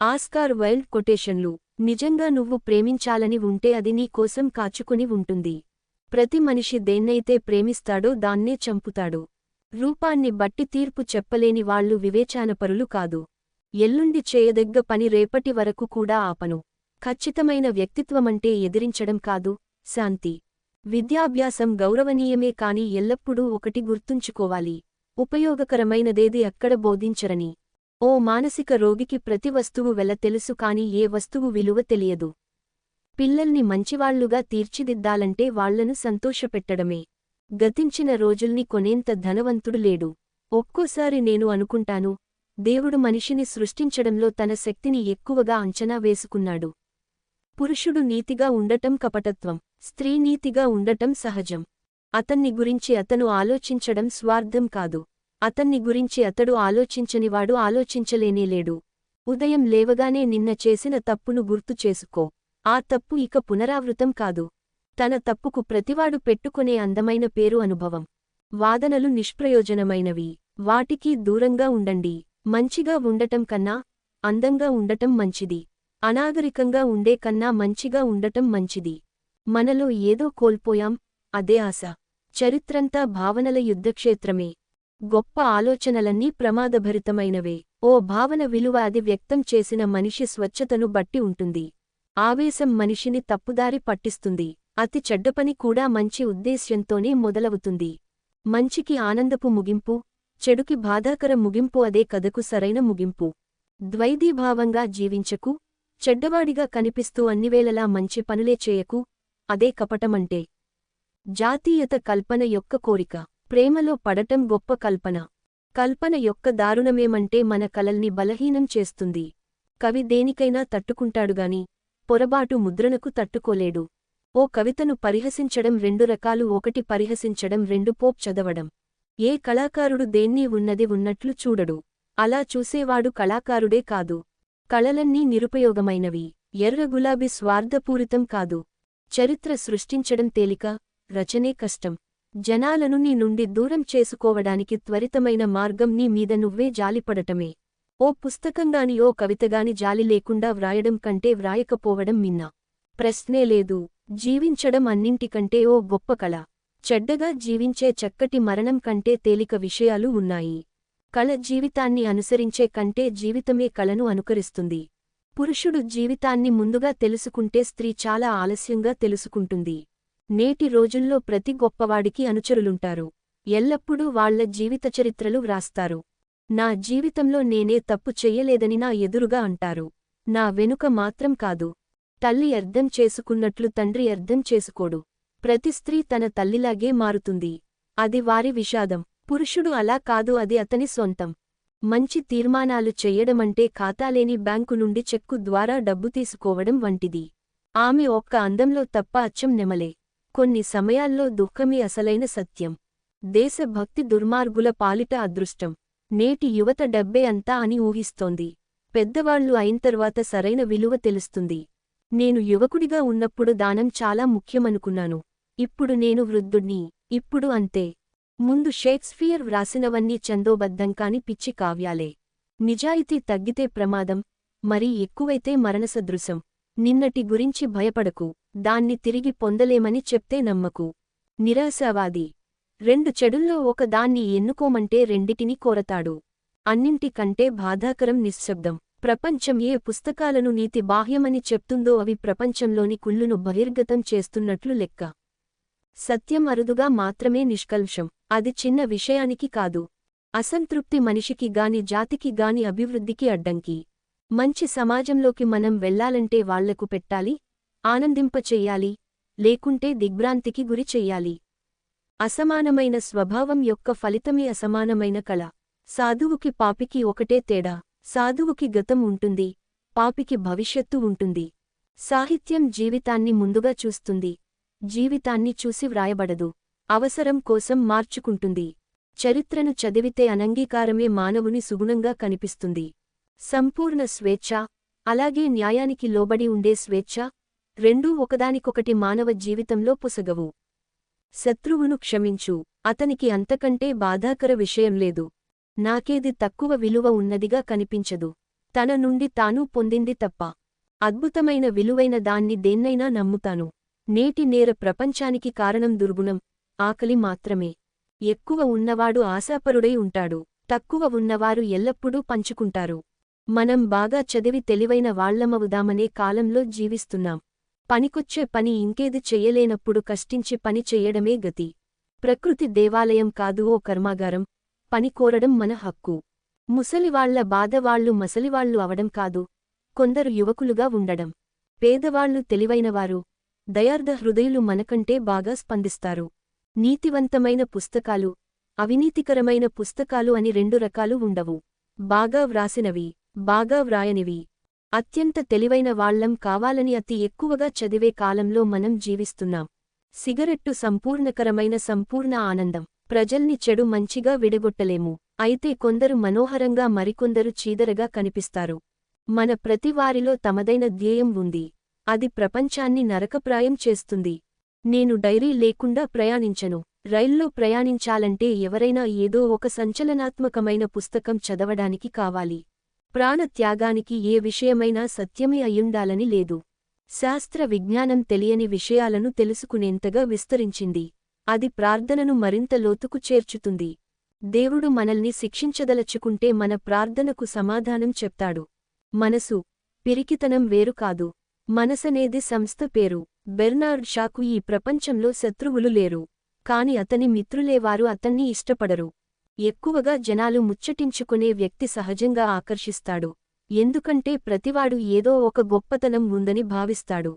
Oscar Wilde కొటేషన్లు. నిజంగా నువ్వు ప్రేమించాలని ఉంటే అది నీ కోసం కాచుకుని ఉంటుంది. ప్రతి మనిషి దేన్నైతే ప్రేమిస్తాడో దాన్నే చంపుతాడు. రూపాన్ని బట్టి తీర్పు చెప్పలేని వాళ్ళు వివేచానపరులు కాదు. ఎల్లుండి చేయదగ్గ పని రేపటి వరకు కూడా ఆపను. ఖచ్చితమైన వ్యక్తిత్వమంటే ఎదిరించడం కాదు. శాంతి. విద్యాభ్యాసం గౌరవనీయమే కాని ఎల్లప్పుడూ ఒకటి గుర్తుంచుకోవాలి. ఉపయోగకరమైనదేది అక్కడ బోధించరని. ఓ మానసిక రోగికి ప్రతి వస్తువు వెల తెలుసు కాని ఏ వస్తువు విలువ తెలియదు. పిల్లల్ని మంచివాళ్ళుగా తీర్చిదిద్దాలంటే వాళ్ళను సంతోషపెట్టడమే. గతించిన రోజుల్ని కొనేంత ధనవంతుడు లేడు. ఒక్కోసారి నేను అనుకుంటాను దేవుడు మనిషిని సృష్టించడంలో తన శక్తిని ఎక్కువగా అంచనా వేసుకున్నాడు. పురుషుడు నీతిగా ఉండటం కపటత్వం స్త్రీ నీతిగా ఉండటం సహజం. అతన్ని గురించి అతను ఆలోచించడం స్వార్థం కాదు. అతన్ని గురించి అతడు ఆలోచించనివాడు ఆలోచించలేనేలేడు ఉదయం లేవగానే నిన్న చేసిన తప్పును గుర్తు చేసుకో. ఆ తప్పు ఇక పునరావృతం కాదు. తన తప్పుకు ప్రతివాడు పెట్టుకునే అందమైన పేరు అనుభవం. వాదనలు నిష్ప్రయోజనమైనవి. వాటికి దూరంగా ఉండండి. మంచిగా ఉండటం కన్నా అందంగా ఉండటం మంచిది. అనాగరికంగా ఉండే కన్నా మంచిగా ఉండటం మంచిది. మనలో ఏదో కోల్పోయాం. అదే ఆశ. చరిత్రంతా భావనల యుద్ధక్షేత్రమే. గొప్ప ఆలోచనలన్నీ ప్రమాదభరితమైనవే. ఓ భావన విలువ అది వ్యక్తం చేసిన మనిషి స్వచ్ఛతను బట్టి ఉంటుంది. ఆవేశం మనిషిని తప్పుదారి పట్టిస్తుంది. అతి చెడ్డపని కూడా మంచి ఉద్దేశ్యంతోనే మొదలవుతుంది. మంచికి ఆనందపు ముగింపు చెడుకి బాధాకర ముగింపు అదే కథకు సరైన ముగింపు. ద్వైదీభావంగా జీవించకు చెడ్డవాడిగా కనిపిస్తూ అన్నివేళలా మంచి పనులే చేయకు అదే కపటమంటే. జాతీయత కల్పన యొక్క కోరిక. ప్రేమలో పడటం గొప్ప కల్పన. కల్పన యొక్క దారుణమేమంటే మన కలల్ని బలహీనం చేస్తుంది. కవి దేనికైనా తట్టుకుంటాడుగాని పొరబాటు ముద్రణకు తట్టుకోలేడు. ఓ కవితను పరిహసించడం రెండు రకాలు ఒకటి పరిహసించడం రెండు పోప్ చదవడం. ఏ కళాకారుడు దేన్ని ఉన్నది ఉన్నట్లు చూడడు. అలా చూసేవాడు కళాకారుడే కాదు. కళలన్నీ నిరుపయోగమైనవి. ఎర్ర గులాబీ స్వార్థపూరితం కాదు. చరిత్ర సృష్టించడం తేలిక రచనే కష్టం. జనాలను నీ నుండి దూరం చేసుకోవడానికి త్వరితమైన మార్గం నీ మీద నువ్వే జాలిపడటమే. ఓ పుస్తకంగాని ఓ కవితగాని జాలి లేకుండా వ్రాయడం కంటే వ్రాయకపోవడం మిన్నా. ప్రశ్నే లేదు. జీవించడం అన్నింటికంటే ఓ గొప్ప కళ. చెడ్డగా జీవించే చక్కటి మరణం కంటే తేలిక విషయాలు ఉన్నాయి. కళ జీవితాన్ని అనుసరించే కంటే జీవితమే కళను అనుకరిస్తుంది. పురుషుడు జీవితాన్ని ముందుగా తెలుసుకుంటే స్త్రీ చాలా ఆలస్యంగా తెలుసుకుంటుంది. నేటి రోజుల్లో ప్రతి గొప్పవాడికి అనుచరులుంటారు. ఎల్లప్పుడూ వాళ్ళ జీవిత చరిత్రలు వ్రాస్తారు. నా జీవితంలో నేనే తప్పు చెయ్యలేదని నా ఎదురుగా అంటారు. నా వెనుక మాత్రం కాదు. తల్లి అర్థం చేసుకున్నట్లు తండ్రి అర్థం చేసుకోడు. ప్రతి స్త్రీ తన తల్లిలాగే మారుతుంది. అది వారి విషాదం. పురుషుడు అలా కాదు అది అతని సొంతం. మంచి తీర్మానాలు చెయ్యడమంటే ఖాతాలేని బ్యాంకు నుండి చెక్కు ద్వారా డబ్బు తీసుకోవడం వంటిది. ఆమె ఒక్క అందంలో తప్ప అచ్చం నెమలే. కొన్ని సమయాల్లో దుఃఖమే అసలైన సత్యం. దేశభక్తి దుర్మార్గుల పాలిట అదృష్టం. నేటి యువత డబ్బే అంతా అని ఊహిస్తోంది. పెద్దవాళ్ళు అయిన సరైన విలువ తెలుస్తుంది. నేను యువకుడిగా ఉన్నప్పుడు దానం చాలా ముఖ్యమనుకున్నాను. ఇప్పుడు నేను వృద్ధుణ్ణి ఇప్పుడు అంతే. ముందు షేక్స్పియర్ వ్రాసినవన్నీ చందోబద్ధం కాని పిచ్చి కావ్యాలే. నిజాయితీ తగ్గితే ప్రమాదం. మరీ ఎక్కువైతే మరణసదృశం. నిన్నటి గురించి భయపడకు. దాన్ని తిరిగి పొందలేమని చెప్తే నమ్మకు. నిరాశావాది. రెండు చెడుల్లో ఒక దాన్ని ఎన్నుకోమంటే రెండిటిని కోరతాడు. అన్నింటికంటే బాధాకరం నిశ్శబ్దం. ప్రపంచం ఏ పుస్తకాలను నీతి బాహ్యమని చెప్తుందో అవి ప్రపంచంలోని కుళ్ళును బహిర్గతం చేస్తున్నట్లు లెక్క. సత్యం అరుదుగా మాత్రమే నిష్కల్షం. అది చిన్న విషయానికి కాదు. అసంతృప్తి మనిషికి గాని జాతికి గాని అభివృద్ధికి అడ్డంకి. మంచి సమాజంలోకి మనం వెళ్ళాలంటే వాళ్ళకు పెట్టాలి ఆనందింపచెయ్యాలి లేకుంటే దిగ్భ్రాంతికి గురి చెయ్యాలి అసమానమైన స్వభావం యొక్క ఫలితమే అసమానమైన కళ. సాధువుకి పాపికి ఒకటే తేడా. సాధువుకి గతం ఉంటుంది పాపికి భవిష్యత్తు ఉంటుంది. సాహిత్యం జీవితాన్ని ముందుగా చూస్తుంది జీవితాన్ని చూసి వ్రాయబడదు. అవసరం కోసం మార్చుకుంటుంది. చరిత్రను చదివితే అనంగీకారమే మానవుని సుగుణంగా కనిపిస్తుంది. సంపూర్ణ స్వేచ్ఛ అలాగే న్యాయానికి లోబడి ఉండే స్వేచ్ఛ రెండూ ఒకదానికొకటి మానవ జీవితంలో పొసగవు. శత్రువును క్షమించు అతనికి అంతకంటే బాధాకర విషయం లేదు. నాకేది తక్కువ విలువ ఉన్నదిగా కనిపించదు. తన నుండి తాను పొందింది తప్ప. అద్భుతమైన విలువైన దాన్ని దేన్నైనా నమ్ముతాను. నేటి నేర ప్రపంచానికి కారణం దుర్గుణం ఆకలి మాత్రమే. ఎక్కువ ఉన్నవాడు ఆశాపరుడై ఉంటాడు. తక్కువ ఉన్నవారు ఎల్లప్పుడూ పంచుకుంటారు. మనం బాగా చదివి తెలివైన వాళ్ళమవుదామనే కాలంలో జీవిస్తున్నాం. పనికొచ్చే పని ఇంకేది చెయ్యలేనప్పుడు కష్టించి పని చెయ్యడమే గతి. ప్రకృతి దేవాలయం కాదు ఓ కర్మాగారం. పని కోరడం మన హక్కు. ముసలివాళ్ళ బాధవాళ్ళు మసలివాళ్ళు అవడం కాదు. కొందరు యువకులుగా ఉండడం. పేదవాళ్ళు తెలివైనవారు. దయార్ధ హృదయులు మనకంటే బాగా స్పందిస్తారు. నీతివంతమైన పుస్తకాలు. అవినీతికరమైన పుస్తకాలు అని రెండు రకాలు ఉండవు. బాగా వ్రాసినవి. బాగా వ్రాయనివి. అత్యంత తెలివైన వాళ్ళం కావాలని అతి ఎక్కువగా చదివే కాలంలో మనం జీవిస్తున్నాం. సిగరెట్టు సంపూర్ణకరమైన సంపూర్ణ ఆనందం. ప్రజల్ని చెడు మంచిగా విడగొట్టలేము. అయితే కొందరు మనోహరంగా మరికొందరు చీదరగా కనిపిస్తారు. మన ప్రతివారిలో తమదైన ధ్యేయం ఉంది. అది ప్రపంచాన్ని నరకప్రాయం చేస్తుంది. నేను డైరీ లేకుండా ప్రయాణించను. రైల్లో ప్రయాణించాలంటే ఎవరైనా ఏదో ఒక సంచలనాత్మకమైన పుస్తకం చదవడానికి కావాలి. ప్రాణత్యాగానికి ఏ విషయమైనా సత్యమే అయ్యుండాలని లేదు. శాస్త్ర విజ్ఞానం తెలియని విషయాలను తెలుసుకునేంతగా విస్తరించింది. అది ప్రార్థనను మరింత లోతుకు చేర్చుతుంది. దేవుడు మనల్ని శిక్షించదలచుకుంటే మన ప్రార్థనకు సమాధానం చెప్తాడు. మనసు పిరికితనం వేరు కాదు. మనసనేది సంస్థ పేరు. బెర్నార్డ్ షాకు ఈ ప్రపంచంలో శత్రువులు లేరు. కాని అతని మిత్రులేవారు అతన్ని ఇష్టపడరు. ఎక్కువగా జనాలు ముచ్చటించుకునే వ్యక్తి సహజంగా ఆకర్షిస్తాడు. ఎందుకంటే ప్రతివాడు ఏదో ఒక గొప్పతనం ఉందని భావిస్తాడు.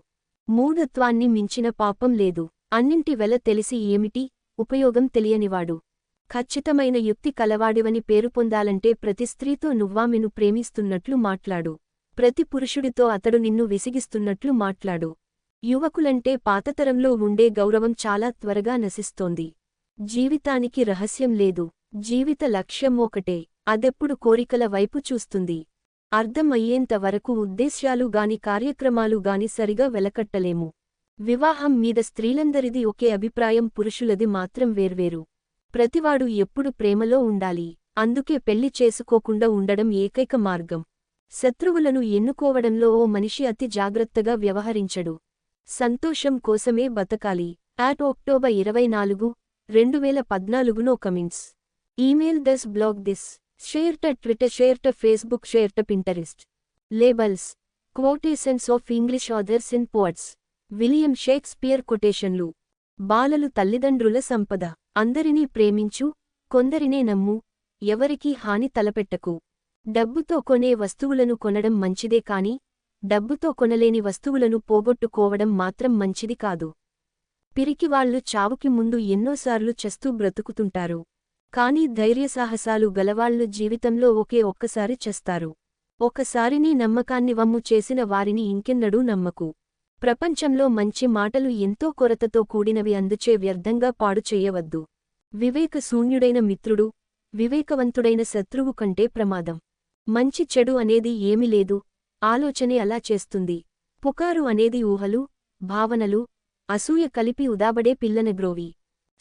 మూఢత్వాన్ని మించిన పాపం లేదు. అన్నింటి వెల తెలిసి ఏమిటి? ఉపయోగం తెలియనివాడు. ఖచ్చితమైన యుక్తి కలవాడివని పేరు పొందాలంటే ప్రతి స్త్రీతో నువ్వామెను ప్రేమిస్తున్నట్లు మాట్లాడు. ప్రతి పురుషుడితో అతడు నిన్ను విసిగిస్తున్నట్లు మాట్లాడు. యువకులంటే పాతతరంలో ఉండే గౌరవం చాలా త్వరగా నశిస్తోంది. జీవితానికి రహస్యం లేదు. జీవిత లక్ష్యం ఒకటే అదెప్పుడు కోరికల వైపు చూస్తుంది. అర్థం అయ్యేంత వరకు ఉద్దేశ్యాలు గాని కార్యక్రమాలు గాని సరిగా వెలకట్టలేము. వివాహం మీద స్త్రీలందరిది ఒకే అభిప్రాయం పురుషులది మాత్రం వేర్వేరు. ప్రతివాడు ఎప్పుడు ప్రేమలో ఉండాలి అందుకే పెళ్ళి చేసుకోకుండా ఉండడం ఏకైక మార్గం. శత్రువులను ఎన్నుకోవడంలో ఓ మనిషి అతి జాగ్రత్తగా వ్యవహరించడు. సంతోషం కోసమే బతకాలి. యాట్ అక్టోబర్ ఇరవై నాలుగు రెండు వేల పద్నాలుగునో comments. Email this blog this share to Twitter share to Facebook share to Pinterest labels quotations of English authors in ports William Shakespeare కొటేషన్లు బాలలు తల్లిదండ్రుల సంపద. అందరినీ ప్రేమించు కొందరినే నమ్ము ఎవరికీ హాని తలపెట్టకు. డబ్బుతో కొనే వస్తువులను కొనడం మంచిదే కాని డబ్బుతో కొనలేని వస్తువులను పోగొట్టుకోవడం మాత్రం మంచిది కాదు. పిరికివాళ్ళు చావుకి ముందు ఎన్నోసార్లు చస్తూ బ్రతుకుతుంటారు. కాని ధైర్యసాహసాలు గలవాళ్ళు జీవితంలో ఒకే ఒక్కసారి చస్తారు. ఒకసారినీ నమ్మకాన్ని వమ్ము చేసిన వారిని ఇంకెన్నడూ నమ్మకు. ప్రపంచంలో మంచి మాటలు ఎంతో కొరతతో కూడినవి అందుచే వ్యర్థంగా పాడు చెయ్యవద్దు వివేక శూన్యుడైన మిత్రుడు వివేకవంతుడైన శత్రువు కంటే ప్రమాదం. మంచి చెడు అనేది ఏమి లేదు ఆలోచనే అలా చేస్తుంది. పుకారు అనేది ఊహలు భావనలు అసూయ కలిపి ఉదాబడే పిల్లనగ్రోవి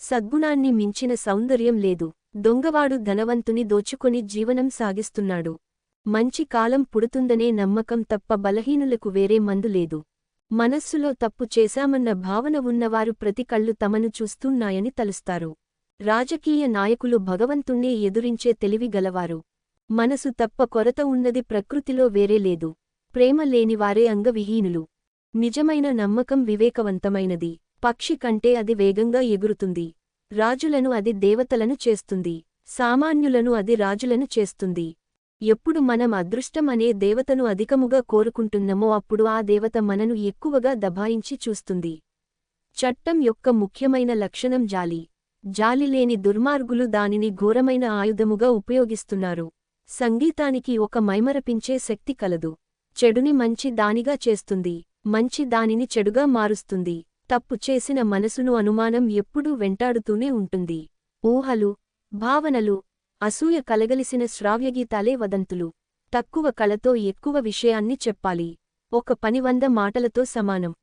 సద్గుణాన్ని మించిన సౌందర్యం లేదు. దొంగవాడు ధనవంతుని దోచుకొని జీవనం సాగిస్తున్నాడు. మంచి కాలం పుడుతుందనే నమ్మకం తప్ప బలహీనులకు వేరే మందు లేదు. మనస్సులో తప్పు చేశామన్న భావన ఉన్నవారు ప్రతి కళ్ళు తమను చూస్తున్నాయని తలుస్తారు. రాజకీయ నాయకులు భగవంతుణ్ణే ఎదురించే తెలివి గలవారు. మనసు తప్ప కొరత ఉన్నది ప్రకృతిలో వేరే లేదు. ప్రేమ లేనివారే అంగవిహీనులు. నిజమైన నమ్మకం వివేకవంతమైనది. పక్షి కంటే అది వేగంగా ఎగురుతుంది. రాజులను అది దేవతలను చేస్తుంది. సామాన్యులను అది రాజులను చేస్తుంది. ఎప్పుడు మనం అదృష్టం అనే దేవతను అధికముగా కోరుకుంటున్నామో అప్పుడు ఆ దేవత మనను ఎక్కువగా దబాయించి చూస్తుంది. చట్టం యొక్క ముఖ్యమైన లక్షణం జాలి. జాలిలేని దుర్మార్గులు దానిని ఘోరమైన ఆయుధముగా ఉపయోగిస్తున్నారు. సంగీతానికి ఒక మైమరపించే శక్తి కలదు. చెడుని మంచి దానిగా చేస్తుంది. మంచి దానిని చెడుగా మారుస్తుంది. తప్పు చేసిన మనసును అనుమానం ఎప్పుడూ వెంటాడుతూనే ఉంటుంది. ఊహలు భావనలు అసూయ కలగలిసిన శ్రావ్యగీతాలే వదంతులు. తక్కువ కళతో ఎక్కువ విషయాన్ని చెప్పాలి. ఒక పని వంద మాటలతో సమానం.